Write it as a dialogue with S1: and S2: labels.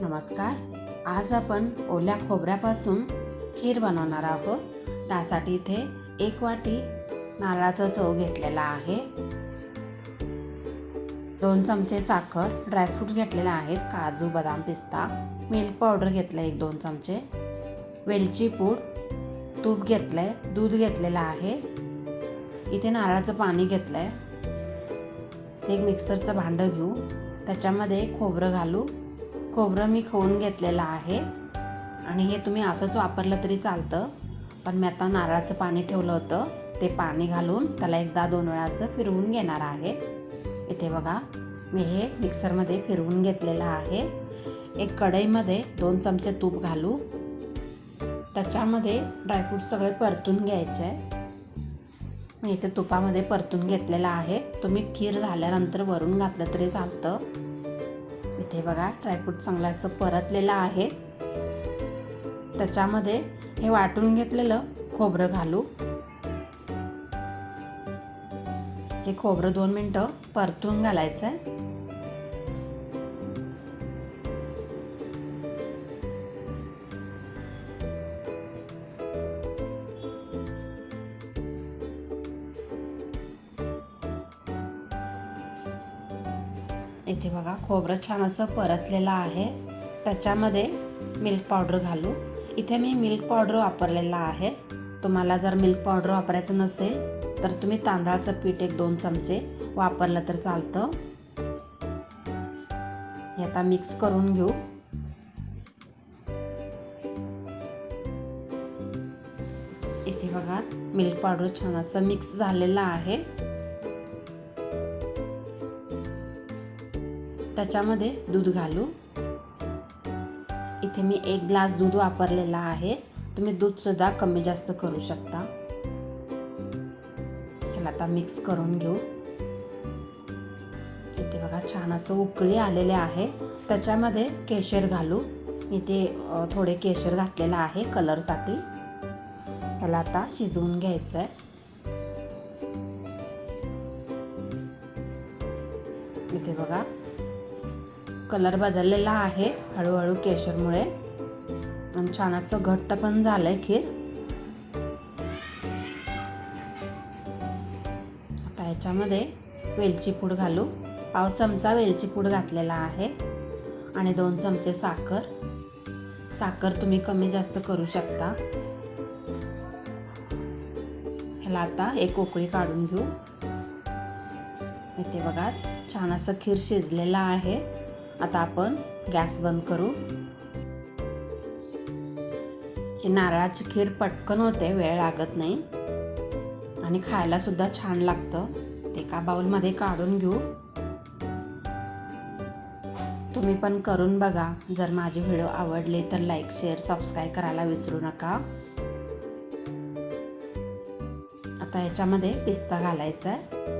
S1: नमस्कार. आज आपण ओल्या खोबऱ्यापासून खीर बनवणार आहोत. त्यासाठी इथे एक वाटी नारळाचा चव घेतलेला आहे. दोन चमचे साखर ड्रायफ्रूट घेतलेले आहेत काजू बदाम पिस्ता मिल्क पावडर घेतलं एक दोन चमचे. वेलची पूड तूप घेतलं आहे दूध घेतलेलं आहे. इथे नारळाचं पाणी घेतलं आहे ते एक मिक्सरचं भांडं घेऊ. त्याच्यामध्ये खोबरं घालू. खोबरं मी खवून घेतलेलं आहे. आणि हे तुम्ही असंच वापरलं तरी चालतं. पण मी आता नारळाचं पाणी ठेवलं होतं. ते पाणी घालून त्याला एकदा दोन वेळा असं फिरवून घेणार आहे. इथे बघा मी हे मिक्सरमध्ये फिरवून घेतलेलं आहे. एक कढईमध्ये दोन चमचे तूप घालू. त्याच्यामध्ये ड्रायफ्रूट सगळे परतून घ्यायचे. आहे मी इथे तुपामध्ये परतून घेतलेलं आहे. तुम्ही खीर झाल्यानंतर वरून घातलं तरी चालतं. इथे बघा ड्रायफ्रूट चांगलं असं परतलेलं आहे. त्याच्यामध्ये हे वाटून घेतलेलं खोबरं घालू. हे खोबरं दोन मिनटं परतून घालायचं आहे इथे बघा खोबरं छान असं परतलेलं आहे. त्याच्यामध्ये मिल्क पावडर घालू. इथे मी मिल्क पावडर वापरलेला आहे. तुम्हाला जर मिल्क पावडर वापरायचं नसेल तर तुम्ही तांदळाचं पीठ एक दोन चमचे वापरलं तर चालतं. हे आता मिक्स करून घेऊ. इथे बघा मिल्क पावडर छान असं मिक्स झालेलं आहे. त्याच्यामध्ये दूध घालू. इथे मी एक ग्लास दूध वापरलेला आहे. तुम्ही दूधसुद्धा कमी जास्त करू शकता. त्याला आता मिक्स करून घेऊ. इथे बघा छान असं उकळी आलेले आहे. त्याच्यामध्ये केशर घालू. मी ते थोडे केशर घातलेलं आहे कलरसाठी. त्याला आता शिजवून घ्यायचं आहे इथे बघा. कलर बदललेला आहे हळूहळू केशरमुळे. आणि छान असं घट्ट पण झालंय खीर. आता याच्यामध्ये वेलची पूड घालू. पाव चमचा वेलची पूड घातलेला आहे. आणि दोन चमचे साखर. साखर तुम्ही कमी जास्त करू शकता. ह्याला आता एक उकळी काढून घेऊ. इथे बघा छान असं खीर शिजलेलं आहे. आता आपण गॅस बंद करू. हे नारळाची खीर पटकन होते वेळ लागत नाही. आणि खायला सुद्धा छान लागतं. ते एका बाउलमध्ये काढून घेऊ. तुम्ही पण करून बघा. जर माझे व्हिडिओ आवडले तर लाईक शेअर सबस्क्राईब करायला विसरू नका. आता याच्यामध्ये पिस्ता घालायचा आहे